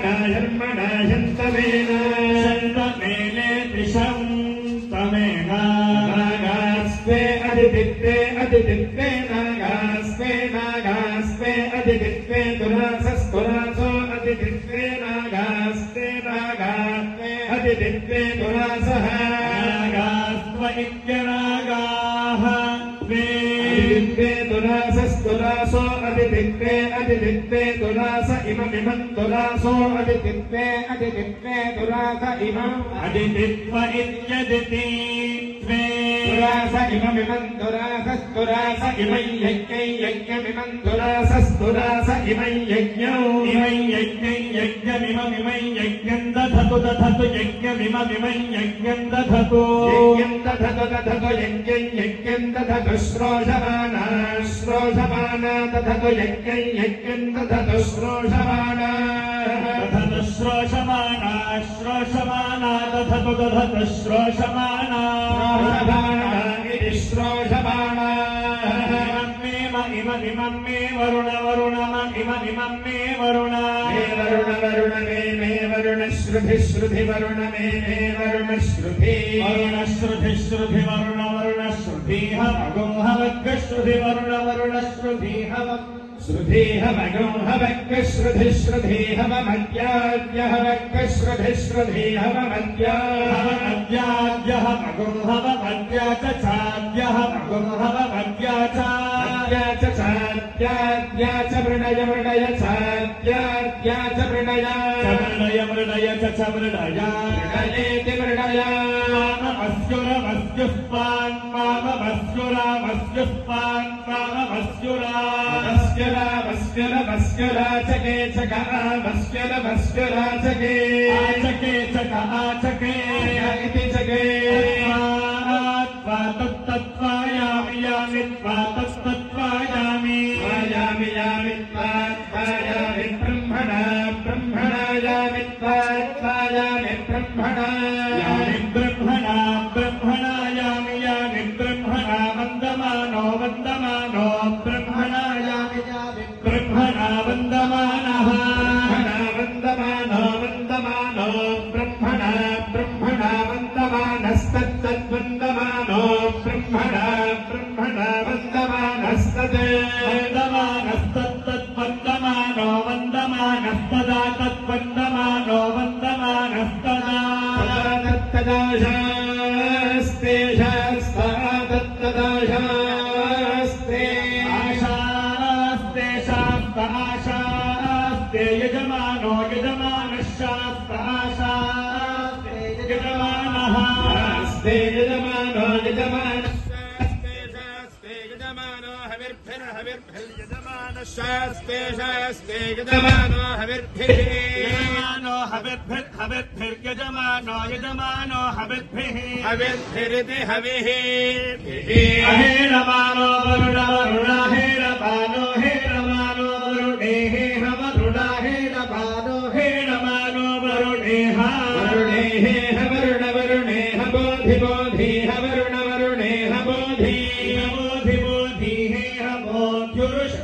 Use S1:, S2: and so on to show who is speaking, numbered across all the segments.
S1: ധർമ്മണായന്തമേന
S2: സന്തമേനെ ത്രിശന്തമേന
S1: നാഗാസ്വേ അതിദിത്വേ അതിദിത്വേ നാഗാസ്വേ നാഗാസ്വേ അതിദിത്വേ ദുരാസസ്തുരാസോ അതിദിത്വേ നാഗാസ്തേ നാഗാത്വേ അതിദിത്വേ ദുരാസഹ
S2: നാഗാസ്വ ഇത്യനാഗാഹ വേ ദിത്വേ ദുരാസ
S1: अदितित्वे दुरासस्तुरासो अदितित्वे अदितित्वे दुरास इममिमम् दुरासो अदितित्वे अदितित्वे दुरास इमम्
S2: अदितित्व इत्यदिति దురాస
S1: ఇమమిమంధురాసస్తురాస ఇమై యజ్ఞై యజ్ఞమిమంధురాసస్తురాస ఇమై యజ్ఞౌ ఇమై యజ్ఞై యజ్ఞమిమమిమై
S2: యజ్ఞం దధతు దధతు యజ్ఞమిమమిమై యజ్ఞం దధతు యజ్ఞం దధతు దధతు
S1: యజ్ఞం యజ్ఞం దధతు శ్రోషమానా శ్రోషమానా దధతు యజ్ఞం యజ్ఞం దధతు శ్రోషమానా దధతు శ్రోషమానా श्रोषमाना
S2: दधतु श्रोषमाणा श्रोषमाणा दधतु श्रोषमाणा
S1: श्रोषमाना
S2: इममिमं मे वरुण वरुणम इममिमं मे वरुण
S1: मे वरुण वरुण मे मे वरुण श्रुति श्रुति वरुण मे मे वरुण श्रुति
S2: वरुण श्रुति श्रुति वरुण वरुण श्रुति हवगो हवग श्रुति वरुण वरुण श्रुति हवग
S1: श्रुति हवगो हवक् श्रुति श्रुति हवमद्याद्य हवक् श्रुति श्रुति हवमद्या
S2: हवमद्याद्य हवगो हवमद्या च चाद्य हवगो हवमद्या च
S1: अद्या च चाद्याद्या च मृणय मृणय चाद्याद्या च मृणय
S2: मृडय मृडय च च
S1: मृणयेति मृणय
S2: माममस्युरमस्युस्पान् माममस्युरामस्युस्पान् माममस्युरा
S1: मस्युरमस्युरमस्युराचके चक आमस्युरमस्युराचके
S2: आचके चक आचके
S1: इति चके
S2: त्वा तत्तत्त्वायामि यामि त्वा तत्तत्त्वायामि
S1: यामि यामि त्वात्मायामि ब्रह्मणा ब्रह्मणा यामि त्वात्मायामि ब्रह्मणा
S2: यामि ब्रह्मणा ब्रह्मणा यामि यामि ब्रह्मणा वन्दमानो वन्दमानो
S1: वन्दमानस्तत्तद्वन्दमानो ब्रह्मणा ब्रह्मणा वन्दमानस्तत्
S2: वन्दमानस्तत्तद्वन्दमानो वन्दमानस्तदा तद्वन्दमानो वन्दमानस्तदा।
S1: तत्तदाशास्ते शास्ता तत्तदाशास्ते
S2: आशास्ते आशास्ते यजमानो यजमानशास्त्र
S1: शास्ते यजमानो शास्ते यजमानो यजमानो हविर्भिः।
S2: यजमानो हविर्भिर् हविर्भिर्यजमानो यजमानो हविर्भिः
S1: हविर्भिरिति हविः
S2: वरुण वरुण हेरमानो हेरमानो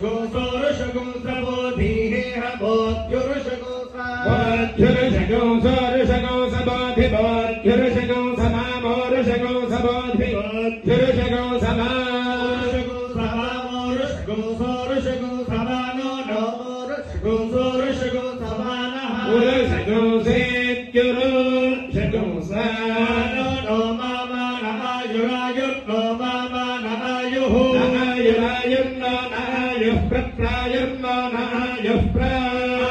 S2: बोध्युरुषगो सोरुषगो सबोधि हे बोध्युरुषगो
S1: बोध्युरुषगो सोरुषगो सबोधि बोध्युरुषगो समामोरुषगो सबोधि बोध्युरुषगो समा
S2: सोरुषगो समामोरुषगो सोरुषगो समानो नो मोरुषगो सोरुषगो समानः
S1: उरुषगो सेत्युरुषगो सा
S2: नो नो मामा नमायुरायुर्नो मामा नमायुः
S1: नायुरायुर्नो नायुः प्रप्रायुर्नो नायुः प्रा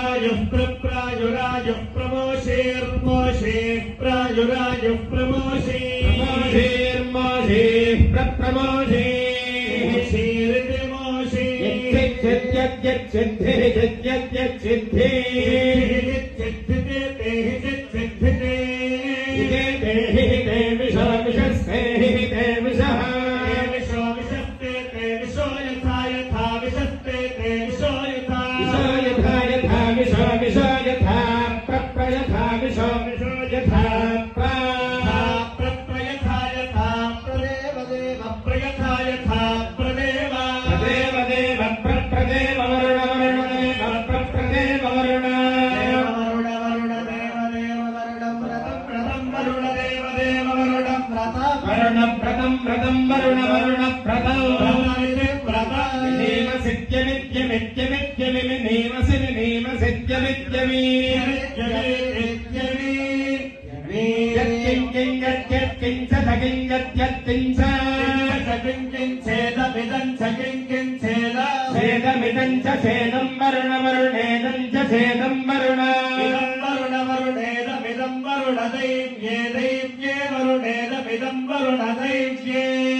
S2: आयुः प्रप्रायुरायुः प्रमोषेर्मोषे प्रायुरायुः प्रमोषे
S1: प्रमोषेर्मोषेः प्रप्रमोषे
S2: मोषेरिति मोषे
S1: यच्चिद्यच्चिद्धिः यच्चिद्यच्चिद्धिः इते ते हि ते மெச்ச மெச்சவே நேமசன நேம செச்ச மெச்சவே சேதமிதஞ்ச சேதம் வருண
S2: வருணேதஞ்ச சேதம் வருண வருண வருணேதமிதம் வருணதைம் ஏதைம் ஏ வருணேதமிதம் வருணதைம் ஏ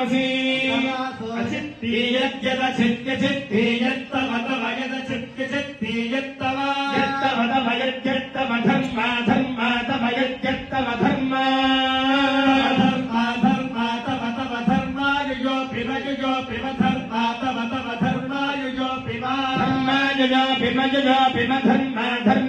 S1: శ్రీరామసి
S2: చిత్తియద్యద చిత్య చిత్తియత్తవ తవ
S1: యద చిత్య చిత్తియత్తవ యత్తవ తవ
S2: యద్యత్తవ ధర్మ ధర్మ
S1: తవ యద్యత్తవ ధర్మ
S2: ధర్మ ధర్మ తవ తవ ధర్మాయుజో పిమయుజో పిమ ధర్మ తవ తవ ధర్మాయుజో పిమ
S1: ధర్మాయుజో ధర్మ ధర్మ